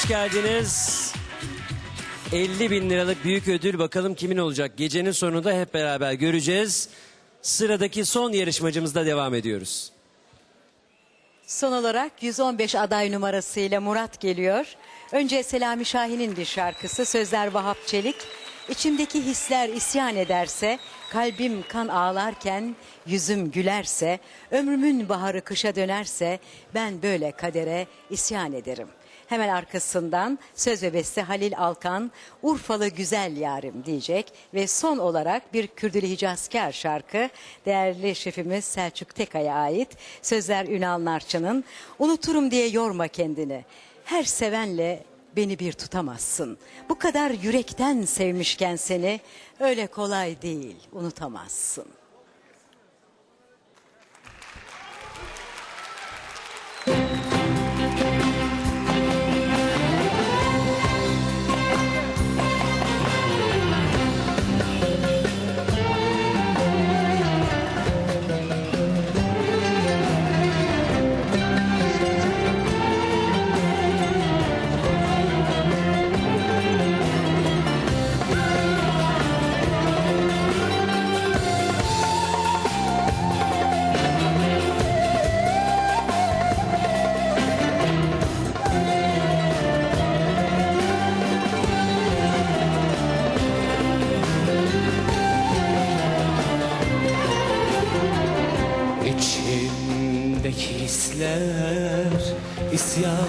hoş geldiniz. 50 bin liralık büyük ödül bakalım kimin olacak? Gecenin sonunda hep beraber göreceğiz. Sıradaki son yarışmacımızda devam ediyoruz. Son olarak 115 aday numarasıyla Murat geliyor. Önce Selami Şahin'in bir şarkısı, sözler Vahap Çelik. İçimdeki hisler isyan ederse, kalbim kan ağlarken yüzüm gülerse, ömrümün baharı kışa dönerse ben böyle kadere isyan ederim. Hemen arkasından söz ve beste Halil Alkan, Urfalı güzel yarim diyecek ve son olarak bir Kürdülü Hicazkar şarkı değerli şefimiz Selçuk Tekay'a ait. Sözler Ünal Narçı'nın Unuturum diye yorma kendini. Her sevenle beni bir tutamazsın. Bu kadar yürekten sevmişken seni öyle kolay değil unutamazsın.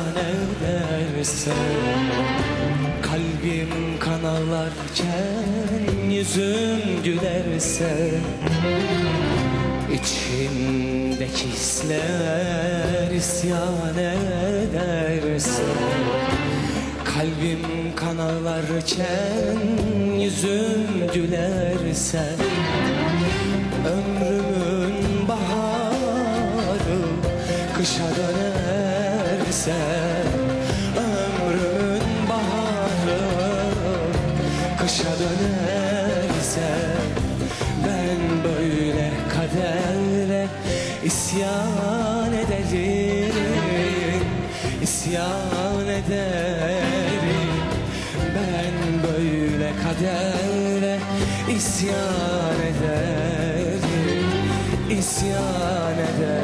İsyan ederse Kalbim kan ağlarken yüzüm gülerse İçimdeki hisler isyan ederse Kalbim kan ağlarken yüzüm gülerse Ömrümün baharı kışa dönerse Ömrümün baharı kışa dönerse Ben böyle kadere isyan ederim isyan ederim. Ben böyle kadere isyan ederim isyan ederim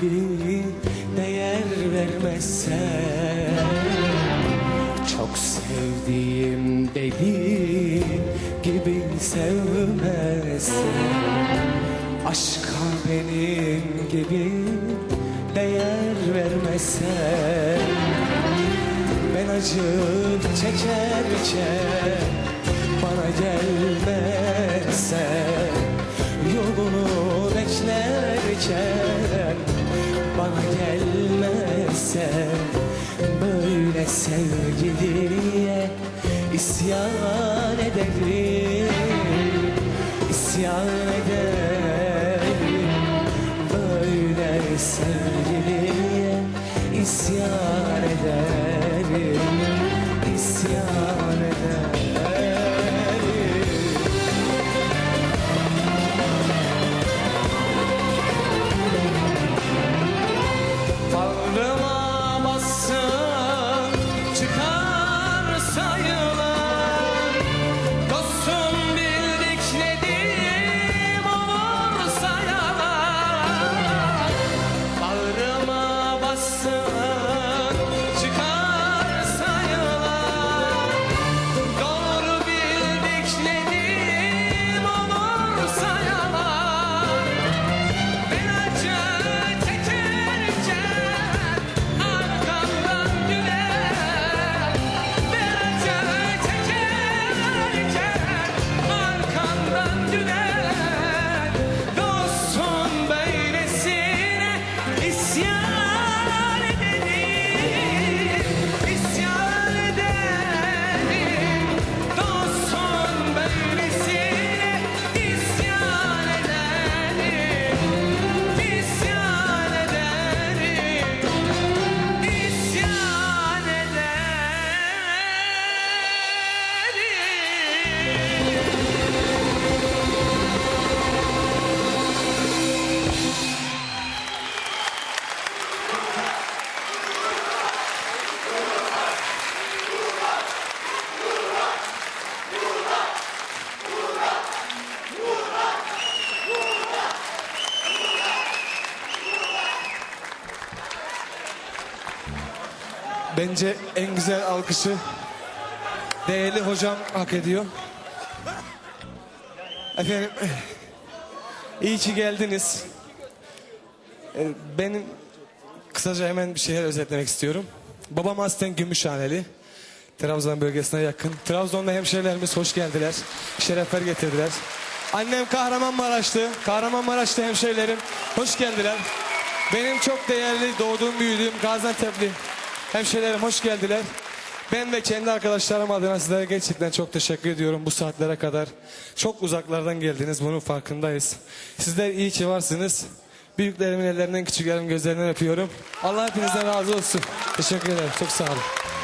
gibi değer vermezsen Çok sevdiğim deli gibi sevmezsin Aşka benim gibi değer vermezsen ben acı çekerken bana gelmezse isyan ederim İsyan ederim Bence en güzel alkışı değerli hocam hak ediyor. Efendim iyi ki geldiniz. Ee, Benim kısaca hemen bir şeyler özetlemek istiyorum. Babam aslen Gümüşhaneli. Trabzon bölgesine yakın. Trabzon'da hemşehrilerimiz hoş geldiler. Şerefler getirdiler. Annem Kahramanmaraşlı. Kahramanmaraşlı hemşehrilerim hoş geldiler. Benim çok değerli doğduğum büyüdüğüm Gaziantep'li hemşehrilerim hoş geldiler. Ben ve kendi arkadaşlarım adına sizlere gerçekten çok teşekkür ediyorum bu saatlere kadar. Çok uzaklardan geldiniz bunun farkındayız. Sizler iyi ki varsınız. Büyüklerimin ellerinden küçüklerimin gözlerinden öpüyorum. Allah hepinizden razı olsun. Teşekkür ederim. Çok sağ olun.